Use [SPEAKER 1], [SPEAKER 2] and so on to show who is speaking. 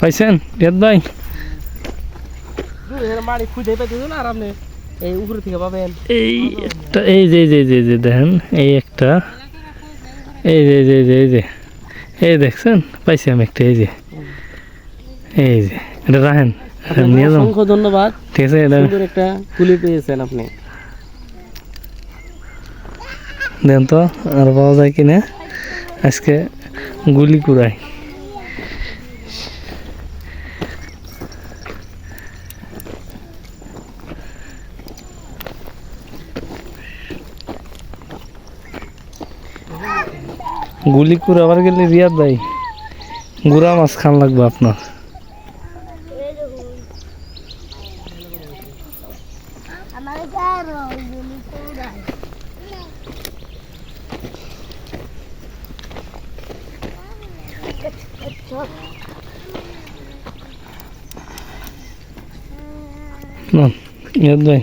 [SPEAKER 1] পাইছেন? রিয়াদ ভাই?
[SPEAKER 2] আপনি এই
[SPEAKER 1] যে যে যে, যে দেখেন এই একটা। এই যে যে যে এই যে। এই দেখছেন? পাইছি আমি একটা এই যে। এই যে এটা রাখেন নিয়ে যাও
[SPEAKER 2] অসংখ্য ধন্যবাদ।
[SPEAKER 1] ঠিক আছে এটা
[SPEAKER 2] একটা কুলি পেয়েছেন আপনি।
[SPEAKER 1] দেন তো আর পাওয়া যায় কিনা? আজকে গুলি কুড়াই গুলি কুড়াবার গেলে রিয়াদ ভাই। গুড়া মাছ খান লাগবে আপনার। না রিয়াদ ভাই।